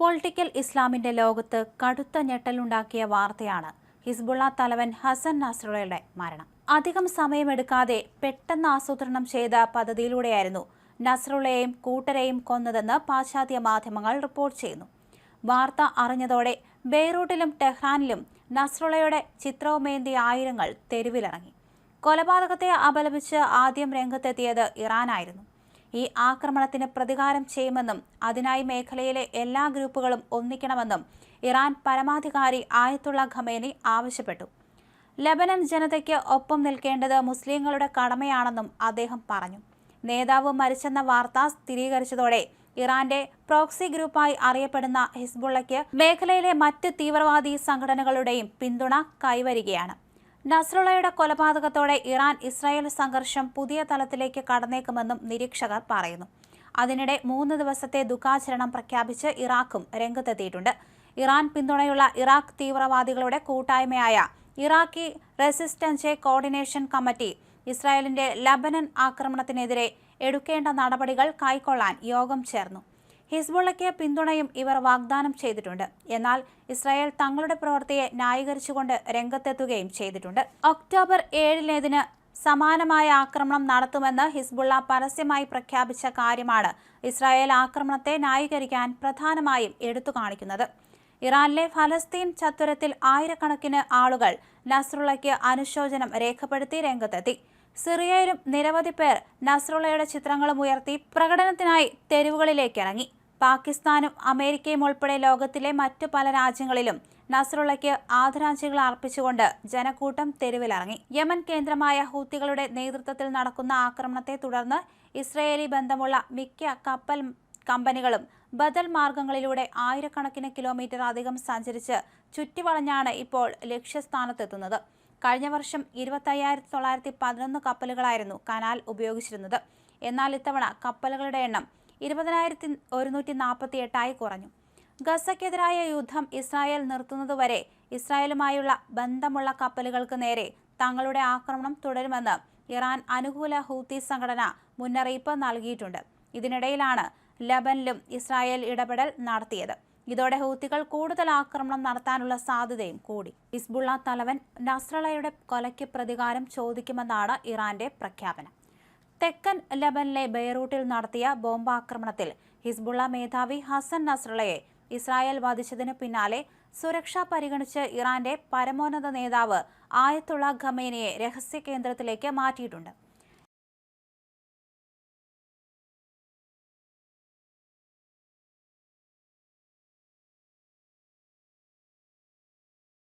Political ഇസ്ലാമിന്റെ ലോകത്ത് കടുത്ത ഞെട്ടലുണ്ടാക്കിയ വാർത്തയാണ് ഹിസ്ബുള്ള തലവൻ ഹസൻ നസ്രുള്ളയുടെ മരണം. അധികം സമയമെടുക്കാതെ പെട്ടെന്ന് ആസൂത്രണം ചെയ്ത പദ്ധതിയിലൂടെയായിരുന്നു നസ്രുള്ളയെയും കൂട്ടരെയും കൊന്നതെന്ന് പാശ്ചാത്യ മാധ്യമങ്ങൾ റിപ്പോർട്ട് ചെയ്യുന്നു. വാർത്ത അറിഞ്ഞതോടെ ബെയ്റൂട്ടിലും ടെഹ്റാനിലും നസ്രുള്ളയുടെ ചിത്രവുമേന്തി ആയിരങ്ങൾ തെരുവിലിറങ്ങി. കൊലപാതകത്തെ അപലപിച്ച് ആദ്യം രംഗത്തെത്തിയത് ഇറാനായിരുന്നു. ഈ ആക്രമണത്തിന് പ്രതികാരം ചെയ്യുമെന്നും അതിനായി മേഖലയിലെ എല്ലാ ഗ്രൂപ്പുകളും ഒന്നിക്കണമെന്നും ഇറാൻ പരമാധികാരി ആയത്തുള്ള ഖമേനി ആവശ്യപ്പെട്ടു. ലബനൻ ജനതയ്ക്ക് ഒപ്പം നിൽക്കേണ്ടത് മുസ്ലിങ്ങളുടെ കടമയാണെന്നും അദ്ദേഹം പറഞ്ഞു. നേതാവ് മരിച്ചെന്ന വാർത്ത സ്ഥിരീകരിച്ചതോടെ ഇറാന്റെ പ്രോക്സി ഗ്രൂപ്പായി അറിയപ്പെടുന്ന ഹിസ്ബുള്ളയ്ക്ക് മേഖലയിലെ മറ്റ് തീവ്രവാദി സംഘടനകളുടെയും പിന്തുണ കൈവരികയാണ്. നസ്രുള്ളയുടെ കൊലപാതകത്തോടെ ഇറാൻ ഇസ്രായേൽ സംഘർഷം പുതിയ തലത്തിലേക്ക് കടന്നേക്കുമെന്നും നിരീക്ഷകർ പറയുന്നു. അതിനിടെ മൂന്ന് ദിവസത്തെ ദുഃഖാചരണം പ്രഖ്യാപിച്ച് ഇറാഖും രംഗത്തെത്തിയിട്ടുണ്ട്. ഇറാൻ പിന്തുണയുള്ള ഇറാഖ് തീവ്രവാദികളുടെ കൂട്ടായ്മയായ ഇറാഖി റെസിസ്റ്റൻസ് കോർഡിനേഷൻ കമ്മിറ്റി ഇസ്രായേലിന്റെ ലബനൻ ആക്രമണത്തിനെതിരെ എടുക്കേണ്ട നടപടികൾ കൈക്കൊള്ളാൻ യോഗം ചേർന്നു. ഹിസ്ബുള്ളയ്ക്ക് പിന്തുണയും ഇവർ വാഗ്ദാനം ചെയ്തിട്ടുണ്ട്. എന്നാൽ ഇസ്രായേൽ തങ്ങളുടെ പ്രവൃത്തിയെ ന്യായീകരിച്ചുകൊണ്ട് രംഗത്തെത്തുകയും ചെയ്തിട്ടുണ്ട്. ഒക്ടോബർ ഏഴിലേതിന് സമാനമായ ആക്രമണം നടത്തുമെന്ന് ഹിസ്ബുള്ള പരസ്യമായി പ്രഖ്യാപിച്ച കാര്യമാണ് ഇസ്രായേൽ ആക്രമണത്തെ ന്യായീകരിക്കാൻ പ്രധാനമായും എടുത്തു കാണിക്കുന്നത് ഇറാനിലെ ഫലസ്തീൻ ചത്വരത്തിൽ ആയിരക്കണക്കിന് ആളുകൾ നസ്രുള്ളയ്ക്ക് അനുശോചനം രേഖപ്പെടുത്തി രംഗത്തെത്തി. സിറിയയിലും നിരവധി പേർ നസ്രുള്ളയുടെ ചിത്രങ്ങളും ഉയർത്തി പ്രകടനത്തിനായി തെരുവുകളിലേക്ക് ഇറങ്ങി പാകിസ്ഥാനും അമേരിക്കയും ഉൾപ്പെടെ ലോകത്തിലെ മറ്റു പല രാജ്യങ്ങളിലും നസറുള്ളയ്ക്ക് ആദരാഞ്ജലികൾ അർപ്പിച്ചുകൊണ്ട് ജനക്കൂട്ടം തെരുവിലിറങ്ങി. യമൻ കേന്ദ്രമായ ഹൂത്തികളുടെ നേതൃത്വത്തിൽ നടക്കുന്ന ആക്രമണത്തെ തുടർന്ന് ഇസ്രയേലി ബന്ധമുള്ള മിക്ക കപ്പൽ കമ്പനികളും ബദൽ മാർഗങ്ങളിലൂടെ ആയിരക്കണക്കിന് കിലോമീറ്റർ അധികം സഞ്ചരിച്ച് ചുറ്റിവളഞ്ഞാണ് ഇപ്പോൾ ലക്ഷ്യസ്ഥാനത്തെത്തുന്നത്. കഴിഞ്ഞ വർഷം ഇരുപത്തയ്യായിരത്തി തൊള്ളായിരത്തി പതിനൊന്ന് കപ്പലുകളായിരുന്നു കനാൽ ഉപയോഗിച്ചിരുന്നത്. എന്നാൽ ഇത്തവണ കപ്പലുകളുടെ എണ്ണം ഇരുപതിനായിരത്തി ഒരുന്നൂറ്റി നാൽപ്പത്തി എട്ടായി കുറഞ്ഞു. ഗസയ്ക്കെതിരായ യുദ്ധം ഇസ്രായേൽ നിർത്തുന്നതുവരെ ഇസ്രായേലുമായുള്ള ബന്ധമുള്ള കപ്പലുകൾക്ക് നേരെ തങ്ങളുടെ ആക്രമണം തുടരുമെന്ന് ഇറാൻ അനുകൂല ഹൂത്തി സംഘടന മുന്നറിയിപ്പ് നൽകിയിട്ടുണ്ട്. ഇതിനിടയിലാണ് ലബനിലും ഇസ്രായേൽ ഇടപെടൽ നടത്തിയത്. ഇതോടെ ഹൂത്തികൾ കൂടുതൽ ആക്രമണം നടത്താനുള്ള സാധ്യതയും കൂടി. ഹിസ്ബുള്ള തലവൻ നസ്രളയുടെ കൊലയ്ക്ക് പ്രതികാരം ചോദിക്കുമെന്നാണ് ഇറാന്റെ പ്രഖ്യാപനം. തെക്കൻ ലബനിലെ ബെയ്റൂട്ടിൽ നടത്തിയ ബോംബാക്രമണത്തിൽ ഹിസ്ബുള്ള മേധാവി ഹസൻ നസ്രളയെ ഇസ്രായേൽ വധിച്ചതിനു പിന്നാലെ സുരക്ഷ പരിഗണിച്ച് ഇറാന്റെ പരമോന്നത നേതാവ് ആയത്തുള്ള ഖമേനിയെ രഹസ്യ കേന്ദ്രത്തിലേക്ക് മാറ്റിയിട്ടുണ്ട്.